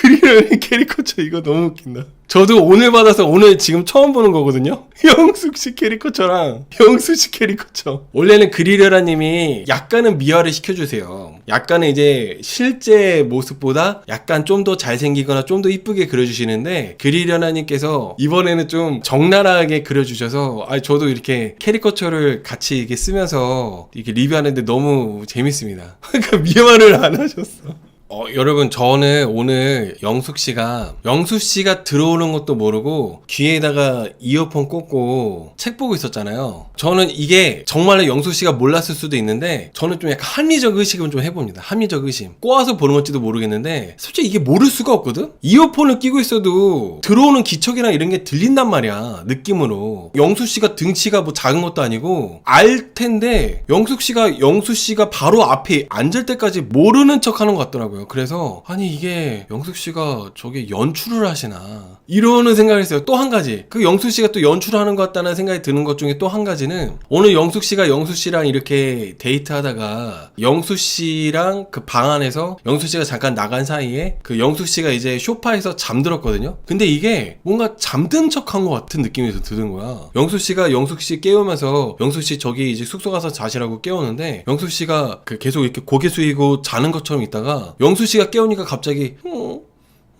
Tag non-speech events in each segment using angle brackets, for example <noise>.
그리는 <laughs> 캐리커처 이거 너무 웃긴다. 저도 오늘 받아서 오늘 지금 처음 보는 거거든요. <laughs> 영숙 씨 캐리커처랑 영수 씨 캐리커처. 원래는 그리려라님이 약간은 미화를 시켜주세요. 약간은 이제 실제 모습보다 약간 좀 더 잘생기거나 좀 더 이쁘게 그려주시는데 그리려나님께서 이번에는 좀 적나라하게 그려주셔서 아 저도 이렇게 캐리커처를 같이 이렇게 쓰면서 이렇게 리뷰하는데 너무 재밌습니다. <laughs> 그러니까 미화를 안 하셨어. 어, 여러분, 저는 오늘 영숙 씨가, 영숙 씨가 들어오는 것도 모르고, 귀에다가 이어폰 꽂고, 책 보고 있었잖아요. 저는 이게 정말로 영숙 씨가 몰랐을 수도 있는데, 저는 좀 약간 합리적 의식을 좀 해봅니다. 합리적 의심. 꼬아서 보는 건지도 모르겠는데, 솔직히 이게 모를 수가 없거든? 이어폰을 끼고 있어도, 들어오는 기척이나 이런 게 들린단 말이야. 느낌으로. 영숙 씨가 등치가 뭐 작은 것도 아니고, 알 텐데, 영숙 씨가, 영숙 씨가 바로 앞에 앉을 때까지 모르는 척 하는 것 같더라고요. 그래서, 아니, 이게 영숙 씨가 저게 연출을 하시나. 이러는 생각을 했어요. 또 한 가지. 그 영숙 씨가 또 연출을 하는 것 같다는 생각이 드는 것 중에 또 한 가지는, 오늘 영숙 씨가 영숙 씨랑 이렇게 데이트 하다가, 영숙 씨랑 그 방 안에서, 영숙 씨가 잠깐 나간 사이에, 그 영숙 씨가 이제 쇼파에서 잠들었거든요? 근데 이게 뭔가 잠든 척한 것 같은 느낌이 더 드는 거야. 영숙 씨가 영숙 씨 깨우면서, 영숙 씨 저기 이제 숙소 가서 자시라고 깨우는데, 영숙 씨가 그 계속 이렇게 고개 숙이고 자는 것처럼 있다가, 영숙 씨가 깨우니까 갑자기, 어?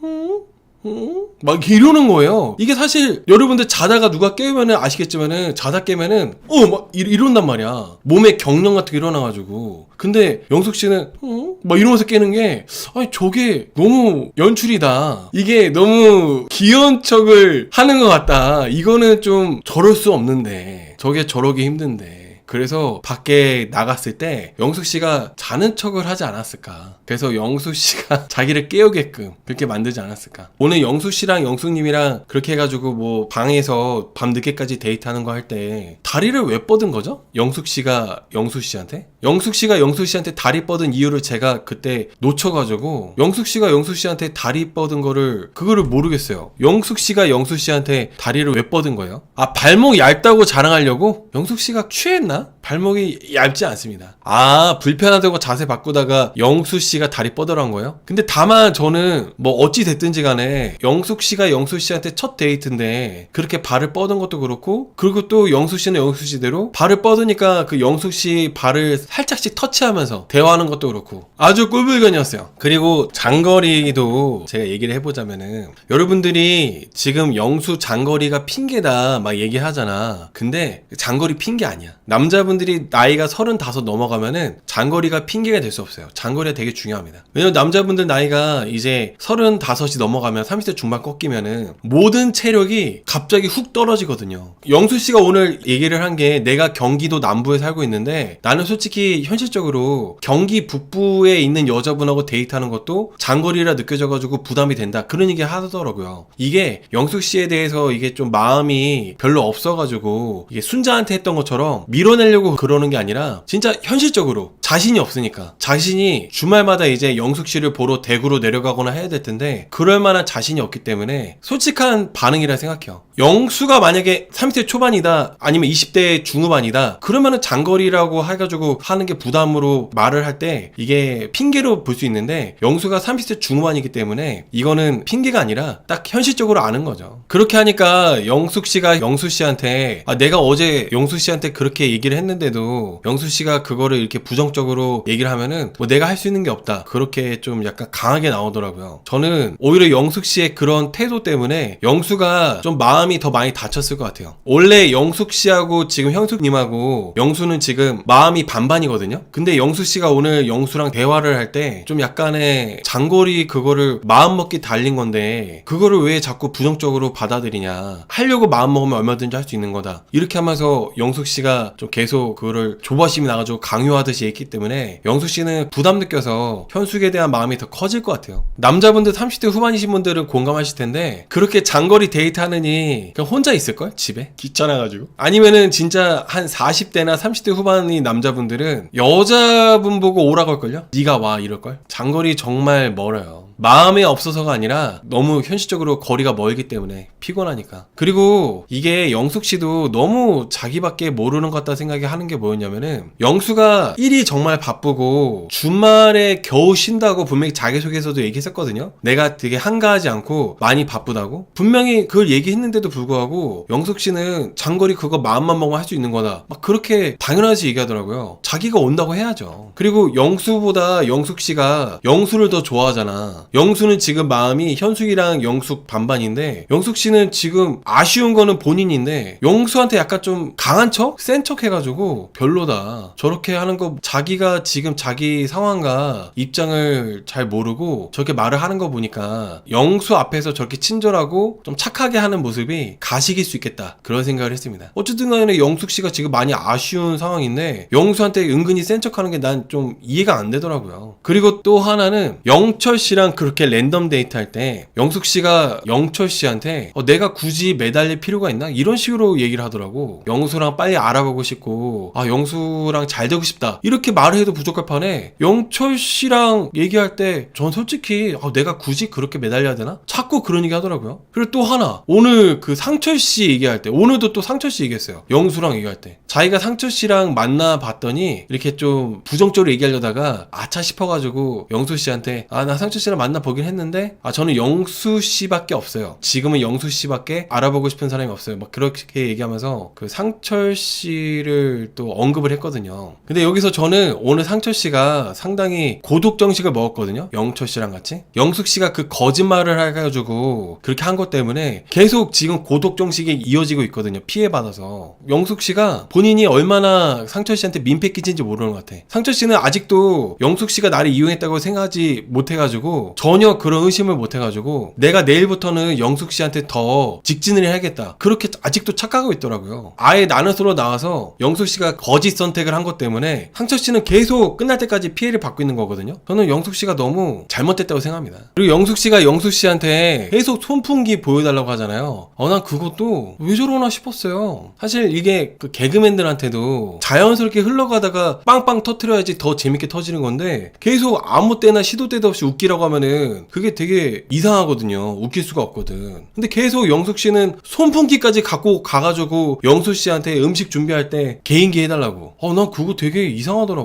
어? 어? 막 이러는 거예요. 이게 사실 여러분들 자다가 누가 깨우면은 아시겠지만은 자다 깨면은 어 막 이런단 말이야. 몸에 경련 같은 게 일어나가지고. 근데 영숙 씨는 어? 막 이러면서 깨는 게 아니 저게 너무 연출이다. 이게 너무 귀여운 척을 하는 것 같다. 이거는 좀 저럴 수 없는데 저게 저러기 힘든데. 그래서 밖에 나갔을 때 영숙 씨가 자는 척을 하지 않았을까. 그래서 영숙 씨가 <laughs> 자기를 깨우게끔 그렇게 만들지 않았을까. 오늘 영숙 씨랑 영숙님이랑 그렇게 해가지고 뭐 방에서 밤 늦게까지 데이트하는 거 할 때 다리를 왜 뻗은 거죠? 영숙 씨가 영숙 씨한테? 영숙 씨가 영숙 씨한테 다리 뻗은 이유를 제가 그때 놓쳐가지고 영숙 씨가 영숙 씨한테 다리 뻗은 거를 그거를 모르겠어요. 영숙 씨가 영숙 씨한테 다리를 왜 뻗은 거예요? 아 발목 얇다고 자랑하려고? 영숙 씨가 취했나? Hah? 발목이 얇지 않습니다. 아 불편하다고 자세 바꾸다가 영숙 씨가 다리 뻗으란 거예요? 근데 다만 저는 뭐 어찌 됐든지 간에 영숙 씨가 영숙 씨한테 첫 데이트인데 그렇게 발을 뻗은 것도 그렇고 그리고 또 영숙 씨는 영숙 씨대로 발을 뻗으니까 그 영숙 씨 발을 살짝씩 터치하면서 대화하는 것도 그렇고 아주 꿀불견이었어요. 그리고 장거리도 제가 얘기를 해보자면은 여러분들이 지금 영수 장거리가 핑계다 막 얘기하잖아. 근데 장거리 핑계 아니야. 남자분 들이 나이가 35 넘어가면은 장거리가 핑계가 될 수 없어요. 장거리가 되게 중요합니다. 왜냐면 남자분들 나이가 이제 35이 넘어가면 30대 중반 꺾이면은 모든 체력이 갑자기 훅 떨어지거든요. 영수 씨가 오늘 얘기를 한 게 내가 경기도 남부에 살고 있는데 나는 솔직히 현실적으로 경기 북부에 있는 여자분하고 데이트하는 것도 장거리라 느껴져가지고 부담이 된다. 그런 얘기 하더라고요. 이게 영숙 씨에 대해서 이게 좀 마음이 별로 없어가지고 이게 순자한테 했던 것처럼 밀어내려고 그러는 게 아니라 진짜 현실적으로 자신이 없으니까 자신이 주말마다 이제 영숙 씨를 보러 대구로 내려가거나 해야 될 텐데 그럴 만한 자신이 없기 때문에 솔직한 반응이라 생각해요. 영수가 만약에 30대 초반이다 아니면 20대 중후반이다 그러면은 장거리라고 해가지고 하는 게 부담으로 말을 할 때 이게 핑계로 볼 수 있는데 영수가 30대 중후반이기 때문에 이거는 핑계가 아니라 딱 현실적으로 아는 거죠. 그렇게 하니까 영숙 씨가 영수 씨한테 아 내가 어제 영수 씨한테 그렇게 얘기를 했는데도 영수 씨가 그거를 이렇게 부정 적으로 얘기를 하면은 뭐 내가 할 수 있는 게 없다 그렇게 좀 약간 강하게 나오더라고요. 저는 오히려 영숙 씨의 그런 태도 때문에 영수가 좀 마음이 더 많이 다쳤을 것 같아요. 원래 영숙 씨하고 지금 형수님하고 영수는 지금 마음이 반반이거든요. 근데 영수 씨가 오늘 영수랑 대화를 할 때 좀 약간의 장거리 그거를 마음 먹기 달린 건데 그거를 왜 자꾸 부정적으로 받아들이냐. 하려고 마음 먹으면 얼마든지 할 수 있는 거다. 이렇게 하면서 영숙 씨가 좀 계속 그거를 조바심이 나가지고 강요하듯이 했기 때문에 영숙 씨는 부담 느껴서 현숙에 대한 마음이 더 커질 것 같아요. 남자분들 30대 후반이신 분들은 공감하실 텐데 그렇게 장거리 데이트 하느니 그냥 혼자 있을걸? 집에? 귀찮아가지고. 아니면은 진짜 한 40대나 30대 후반인 남자분들은 여자분 보고 오라고 할걸요? 네가 와 이럴걸? 장거리 정말 멀어요. 마음에 없어서가 아니라 너무 현실적으로 거리가 멀기 때문에 피곤하니까. 그리고 이게 영숙 씨도 너무 자기밖에 모르는 것 같다 생각이 하는 게 뭐였냐면은 영수가 일이 정말 바쁘고 주말에 겨우 쉰다고 분명히 자기소개서도 얘기했었거든요. 내가 되게 한가하지 않고 많이 바쁘다고. 분명히 그걸 얘기했는데도 불구하고 영숙 씨는 장거리 그거 마음만 먹으면 할 수 있는 거다. 막 그렇게 당연하지 얘기하더라고요. 자기가 온다고 해야죠. 그리고 영수보다 영숙 씨가 영수를 더 좋아하잖아. 영수는 지금 마음이 현숙이랑 영숙 반반인데 영숙 씨는 지금 아쉬운 거는 본인인데 영수한테 약간 좀 강한 척? 센 척 해가지고 별로다. 저렇게 하는 거 자기 가 지금 자기 상황과 입장을 잘 모르고 저렇게 말을 하는 거 보니까 영수 앞에서 저렇게 친절하고 좀 착하게 하는 모습이 가식일 수 있겠다. 그런 생각을 했습니다. 어쨌든 간에 영숙 씨가 지금 많이 아쉬운 상황인데 영수한테 은근히 센 척 하는 게 난 좀 이해가 안 되더라고요. 그리고 또 하나는 영철 씨랑 그렇게 랜덤 데이트 할 때 영숙 씨가 영철 씨한테 어, 내가 굳이 매달릴 필요가 있나? 이런 식으로 얘기를 하더라고. 영수랑 빨리 알아보고 싶고 아 영수랑 잘 되고 싶다. 이렇게 말을 해도 부족할 판에 영철 씨랑 얘기할 때 전 솔직히 아, 내가 굳이 그렇게 매달려야 되나? 자꾸 그런 얘기 하더라고요. 그리고 또 하나 오늘 그 상철 씨 얘기할 때 오늘도 또 상철 씨 얘기했어요. 영수랑 얘기할 때 자기가 상철 씨랑 만나 봤더니 이렇게 좀 부정적으로 얘기하려다가 아차 싶어가지고 영수 씨한테 아 나 상철 씨랑 만나 보긴 했는데 아 저는 영수 씨밖에 없어요. 지금은 영수 씨밖에 알아보고 싶은 사람이 없어요. 막 그렇게 얘기하면서 그 상철 씨를 또 언급을 했거든요. 근데 여기서 저는 오늘 상철 씨가 상당히 고독 정식을 먹었거든요. 영철 씨랑 같이 영숙 씨가 그 거짓말을 해가지고 그렇게 한 것 때문에 계속 지금 고독 정식이 이어지고 있거든요. 피해 받아서 영숙 씨가 본인이 얼마나 상철 씨한테 민폐 끼친지 모르는 것 같아. 상철 씨는 아직도 영숙 씨가 나를 이용했다고 생각하지 못해가지고 전혀 그런 의심을 못해가지고 내가 내일부터는 영숙 씨한테 더 직진을 해야겠다. 그렇게 아직도 착각하고 있더라고요. 아예 나는 서로 나와서 영숙 씨가 거짓 선택을 한 것 때문에 상철 씨는 계속 끝날 때까지 피해를 받고 있는 거거든요. 저는 영숙 씨가 너무 잘못됐다고 생각합니다. 그리고 영숙 씨가 영숙 씨한테 계속 손풍기 보여달라고 하잖아요. 어, 난 그것도 왜 저러나 싶었어요. 사실 이게 그 개그맨들한테도 자연스럽게 흘러가다가 빵빵 터트려야지 더 재밌게 터지는 건데 계속 아무 때나 시도 때도 없이 웃기라고 하면은 그게 되게 이상하거든요. 웃길 수가 없거든. 근데 계속 영숙 씨는 손풍기까지 갖고 가가지고 영수 씨한테 음식 준비할 때 개인기 해달라고. 어, 난 그거 되게 이상하더라고.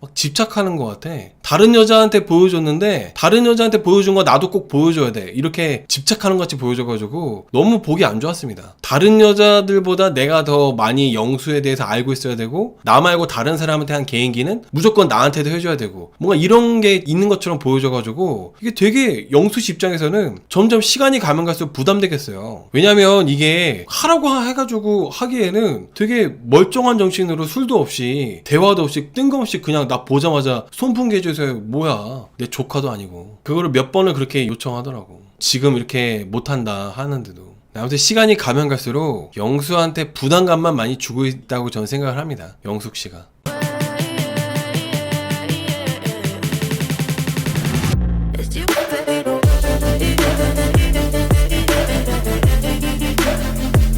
막 집착하는 것 같아. 다른 여자한테 보여줬는데 다른 여자한테 보여준 거 나도 꼭 보여줘야 돼. 이렇게 집착하는 것 같이 보여줘가지고 너무 보기 안 좋았습니다. 다른 여자들보다 내가 더 많이 영수에 대해서 알고 있어야 되고 나 말고 다른 사람한테 한 개인기는 무조건 나한테도 해줘야 되고 뭔가 이런 게 있는 것처럼 보여줘가지고 이게 되게 영수 씨 입장에서는 점점 시간이 가면 갈수록 부담되겠어요. 왜냐면 이게 하라고 해가지고 하기에는 되게 멀쩡한 정신으로 술도 없이 대화도 없이 뜬금없이 그냥 나 보자마자 손풍기 해 주세요. 뭐야. 내 조카도 아니고. 그거를 몇 번을 그렇게 요청하더라고. 지금 이렇게 못한다 하는데도. 아무튼 시간이 가면 갈수록 영수한테 부담감만 많이 주고 있다고 저는 생각을 합니다. 영숙 씨가.